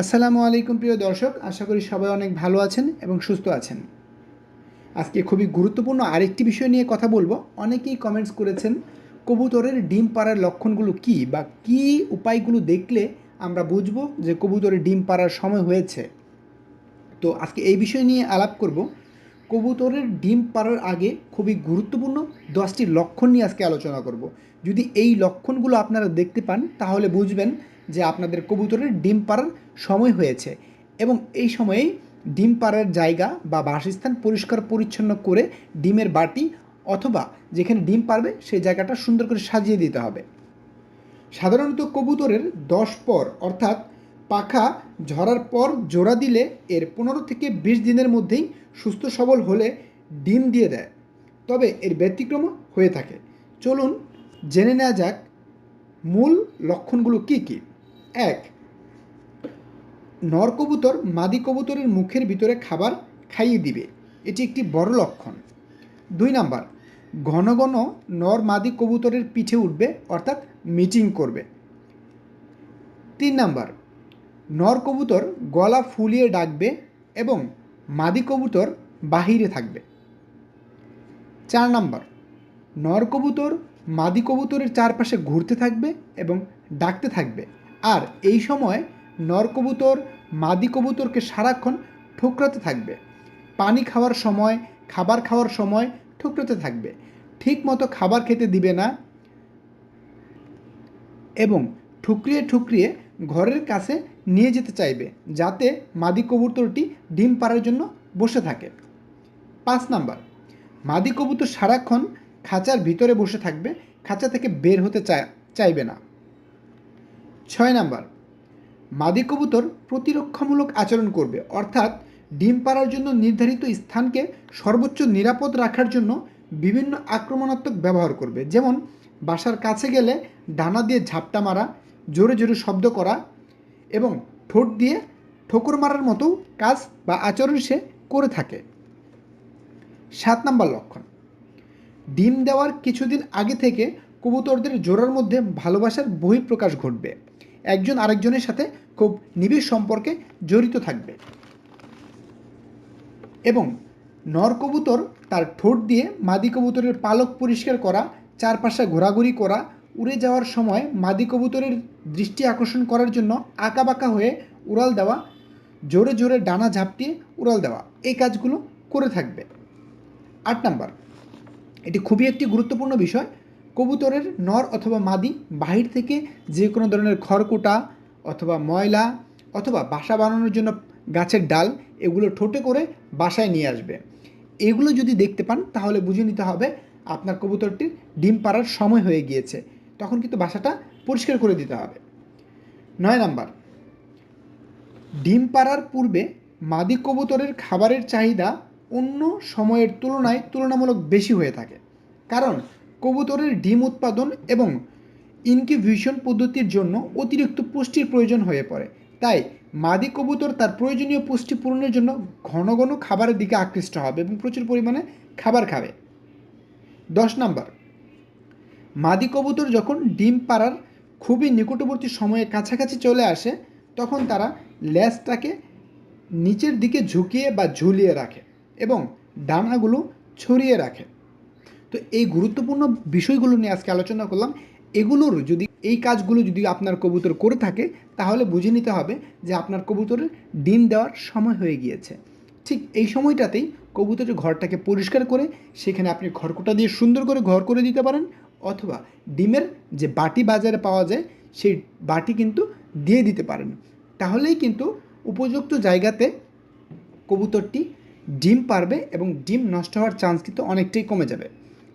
আসসালামু আলাইকুম প্রিয় দর্শক, আশা করি সবাই অনেক ভালো আছেন এবং সুস্থ আছেন। আজকে খুবই গুরুত্বপূর্ণ আরেকটি বিষয় নিয়ে কথা বলব। অনেকেই কমেন্টস করেছেন, কবুতরের ডিম পাড়ার লক্ষণগুলো কি বা কি উপায়গুলো দেখলে আমরা বুঝব যে কবুতরের ডিম পাড়ার সময় হয়েছে? তো আজকে এই বিষয় নিয়ে আলাপ করব। কবুতরের ডিম পাড়ার আগে খুবই গুরুত্বপূর্ণ দশটি লক্ষণ নিয়ে আজকে আলোচনা করব। যদি এই লক্ষণগুলো আপনারা দেখতে পান, তাহলে বুঝবেন যে আপনাদের কবুতরের ডিম পাড়ার সময় হয়েছে এবং এই সময়েই ডিম পাড়ার জায়গা বা বাসস্থান পরিষ্কার পরিচ্ছন্ন করে ডিমের বাটি অথবা যেখানে ডিম পারবে সেই জায়গাটা সুন্দর করে সাজিয়ে দিতে হবে। সাধারণত কবুতরের দশ পর অর্থাৎ পাখা ঝরার পর জোড়া দিলে এর পনেরো থেকে বিশ দিনের মধ্যেই সুস্থ সবল হলে ডিম দিয়ে দেয়। তবে এর ব্যতিক্রমও হয়ে থাকে। চলুন জেনে নেওয়া যাক মূল লক্ষণগুলো কী কী? এক। নর কবুতর মাদি কবুতরের মুখের ভিতরে খাবার খাইয়ে দিবে। এটি একটি বড় লক্ষণ। দুই নাম্বার, ঘন ঘন নর মাদি কবুতরের পিঠে উঠবে, অর্থাৎ মিটিং করবে। তিন নাম্বার, নর কবুতর গলা ফুলিয়ে ডাকবে এবং মাদি কবুতর বাহিরে থাকবে। চার নাম্বার, নর কবুতর মাদি কবুতরের চারপাশে ঘুরতে থাকবে এবং ডাকতে থাকবে। আর এই সময় নর কবুতর মাদি কবুতরকে সারাক্ষণ ঠোকরাতে থাকবে। পানি খাওয়ার সময়, খাবার খাওয়ার সময় ঠুকরোতে থাকবে। ঠিক মতো খাবার খেতে দিবে না এবং ঠুকরিয়ে ঠুকরিয়ে ঘরের কাছে নিয়ে যেতে চাইবে, যাতে মাদি কবুতরটি ডিম পাড়ার জন্য বসে থাকে। পাঁচ নাম্বার মাদি কবুতর সারাক্ষণ খাঁচার ভিতরে বসে থাকবে, খাঁচা থেকে বের হতে চাইবে না। ছয় নাম্বার, মাদি কবুতর প্রতিরক্ষামূলক আচরণ করবে, অর্থাৎ ডিম পাড়ার জন্য নির্ধারিত স্থানকে সর্বোচ্চ নিরাপদ রাখার জন্য বিভিন্ন আক্রমণাত্মক ব্যবহার করবে, যেমন বাসার কাছে গেলে ডানা দিয়ে ঝাপটা মারা, জোরে জোরে শব্দ করা এবং ঠোঁট দিয়ে ঠোকর মারার মতো কাজ বা আচরণ সে করে থাকে। সাত নম্বর লক্ষণ, ডিম দেওয়ার কিছুদিন আগে থেকে কবুতরদের জোড়ার মধ্যে ভালোবাসার বহিঃপ্রকাশ ঘটবে। একজন আরেকজনের সাথে খুব নিবিড় সম্পর্কে জড়িত থাকবে। এবং নর কবুতর তার ঠোঁট দিয়ে মাদি কবুতরের পালক পরিষ্কার করা, চারপাশে ঘোরাঘুরি করা, উড়ে যাওয়ার সময় মাদি কবুতরের দৃষ্টি আকর্ষণ করার জন্য আঁকাবাঁকা হয়ে উড়াল দেওয়া, জোরে জোরে ডানা ঝাপটিয়ে উড়াল দেওয়া, এই কাজগুলো করে থাকবে। আট নাম্বার, এটি খুবই একটি গুরুত্বপূর্ণ বিষয়। কবুতরের নর অথবা মাদি বাহির থেকে যে কোনো ধরনের খড়কুটা অথবা ময়লা অথবা বাসা বানানোর জন্য গাছের ডাল এগুলো ঠোঁটে করে বাসায় নিয়ে আসবে। এগুলো যদি দেখতে পান, তাহলে বুঝে নিতে হবে আপনার কবুতরটির ডিম পাড়ার সময় হয়ে গিয়েছে। তখন কিন্তু বাসাটা পরিষ্কার করে দিতে হবে। নয় নাম্বার, ডিম পাড়ার পূর্বে মাদি কবুতরের খাবারের চাহিদা অন্য সময়ের তুলনায় তুলনামূলক বেশি হয়ে থাকে। কারণ কবুতরের ডিম উৎপাদন এবং ইনকিভিউশন পদ্ধতির জন্য অতিরিক্ত পুষ্টির প্রয়োজন হয়ে পড়ে। তাই মাদি কবুতর তার প্রয়োজনীয় পুষ্টি পূরণের জন্য ঘন ঘন খাবারের দিকে আকৃষ্ট হবে এবং প্রচুর পরিমাণে খাবার খাবে। দশ নাম্বার, মাদি কবুতর যখন ডিম পাড়ার খুবই নিকটবর্তী সময়ে কাছাকাছি চলে আসে, তখন তারা ল্যাজটাকে নিচের দিকে ঝুঁকিয়ে বা ঝুলিয়ে রাখে এবং ডানাগুলো ছড়িয়ে রাখে। তো এই গুরুত্বপূর্ণ বিষয়গুলো নিয়ে আজকে আলোচনা করলাম। এগুলোর যদি, এই কাজগুলো যদি আপনার কবুতর করে থাকে, তাহলে বুঝে নিতে হবে যে আপনার কবুতরের ডিম দেওয়ার সময় হয়ে গিয়েছে। ঠিক এই সময়টাতেই কবুতরের ঘরটাকে পরিষ্কার করে, সেখানে আপনি খড়কুটা দিয়ে সুন্দর করে ঘর করে দিতে পারেন, অথবা ডিমের যে বাটি বাজারে পাওয়া যায়, সেই বাটি কিন্তু দিয়ে দিতে পারেন। তাহলেই কিন্তু উপযুক্ত জায়গাতে কবুতরটি ডিম পারবে এবং ডিম নষ্ট হওয়ার চান্স কিন্তু অনেকটাই কমে যাবে।